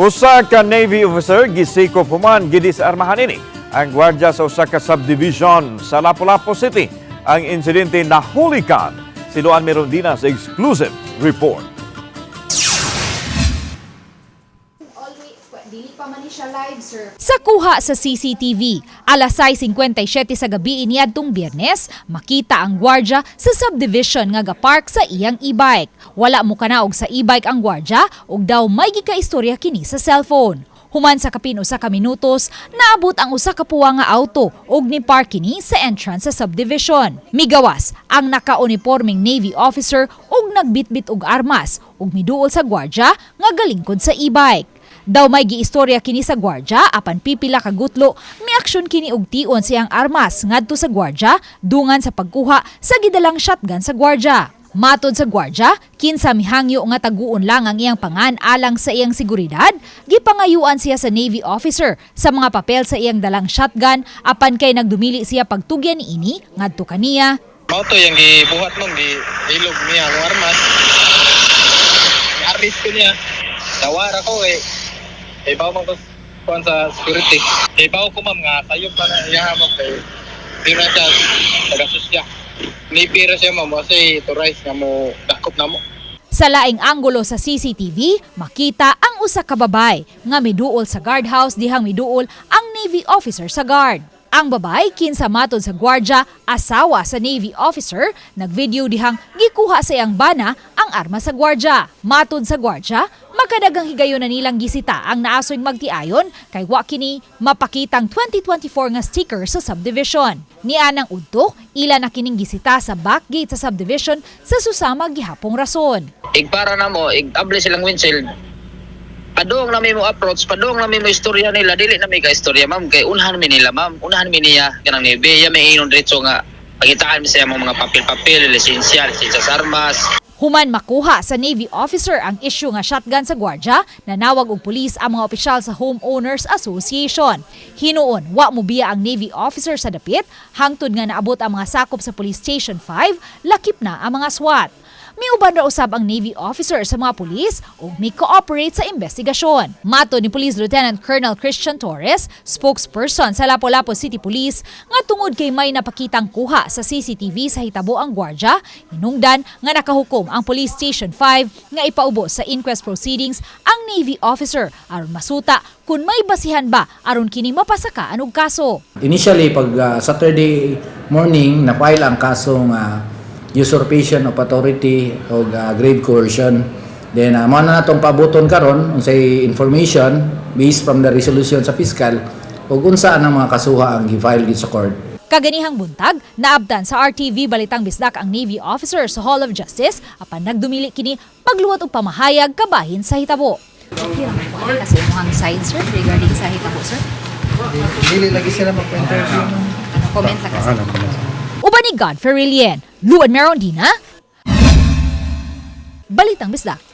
Usa ka Navy officer gisiko puman gidi sa armahan ini ang gwardya sa usa ka subdivision sa Lapu-Lapu City. Ang insidente nahulikan si Luan Merondina sa exclusive report. Dili pa man siya live, sir. Sa kuha sa CCTV, alas 6.57 sa gabi niadtong biyernes, makita ang gwardya sa subdivision nga gapark sa iyang e-bike. Wala mo kanaog sa e-bike ang gwardya ug daw may gikaistorya kini sa cellphone. Human sa kapin usa ka minutos, naabot ang usa ka puwa nga auto ug ni park kini sa entrance sa subdivision. Migawas ang naka-uniforming Navy officer ug nagbitbit og armas ug miduol sa gwardya nga galingkod sa e-bike. Daw may giistorya kini sa gwardya apan pipila ka gutlo may aksyon kini og tion siyang armas ngadto sa gwardya dungan sa pagkuha sa gidalang shotgun sa gwardya. Matod sa gwardya, kinsa mihangyo nga taguon lang ang iyang pangan alang sa iyang seguridad, gipangayuan siya sa Navy officer sa mga papel sa iyang dalang shotgun apan kay nagdumili siya pagtugyan niini ngadto kaniya Mao to yung gibuhat nung gi ilog niya ang armas. Aris ko niya. Nawara ko eh. Eh bawo man ko kuan sa security. Eh bawo ko ma'am nga sayop pa na iya ma'am kay di na siya taga susya. Ni pira siya ma'am kasi to rice nga mo dakop na mo. Sa laing anggulo sa CCTV, makita ang usa ka babay nga miduol sa guardhouse dihang miduol ang Navy officer sa guard. Ang babay kinsa matod sa gwardya, asawa sa Navy officer, nagvideo dihang gikuha sa iyang bana ang arma sa gwardya. Matod sa gwardya, makadagang higayon na nilang gisita ang naasoy magtiayon kay wa kini mapakitang 2024 nga sticker sa subdivision. Nianang udto, ila na kining gisita sa back gate sa subdivision sa susama gihapong rason. ig para na mo, ig able silang windshield. Padung na mo approach, padung na mo istorya nila, dili na may ka istorya ma'am, kay unahan mi nila ma'am, unahan mi niya, kanang nebe, ya may inon diretso nga, pagitaan mi sa mga papel-papel, lisensya, lisensya sa armas, Human makuha sa Navy officer ang issue nga shotgun sa gwardya, nanawag og pulis ang mga opisyal sa Homeowners Association. Hinuon, wa mo biya ang Navy officer sa dapit, hangtod nga naabot ang mga sakop sa Police Station 5, lakip na ang mga SWAT. Miuban ra usab ang Navy officer sa mga pulis ug mi cooperate sa investigasyon. Mato ni Police Lieutenant Colonel Christian Torres, spokesperson sa Lapu-Lapu City Police, nga tungod kay may napakitang kuha sa CCTV sa hitabo ang gwardya, hinungdan nga nakahukom ang Police Station 5 nga ipaubo sa inquest proceedings ang Navy officer aron masuta kung may basihan ba aron kini mapasaka og kaso. Initially, pag uh, Saturday morning, na-file ang kasong uh, usurpation of authority o uh, grave coercion. Then, uh, mga na natong pabuton karon unsay information based from the resolution sa fiscal ug unsaan ang mga kasuha ang gi-file dito sa court. Kaganihang buntag, naabdan sa RTV Balitang Bisdak ang Navy officer sa Hall of Justice apan nagdumili kini pagluwat og pamahayag kabahin sa hitabo. Lang po. Kasi mukhang side, sir, regarding sa hitabo, sir. Dili lagi sila magpa-interview. Ano, comment lang kasi. Uban ni Godfrey Rilien, Luan Merondina, Balitang Bisdak.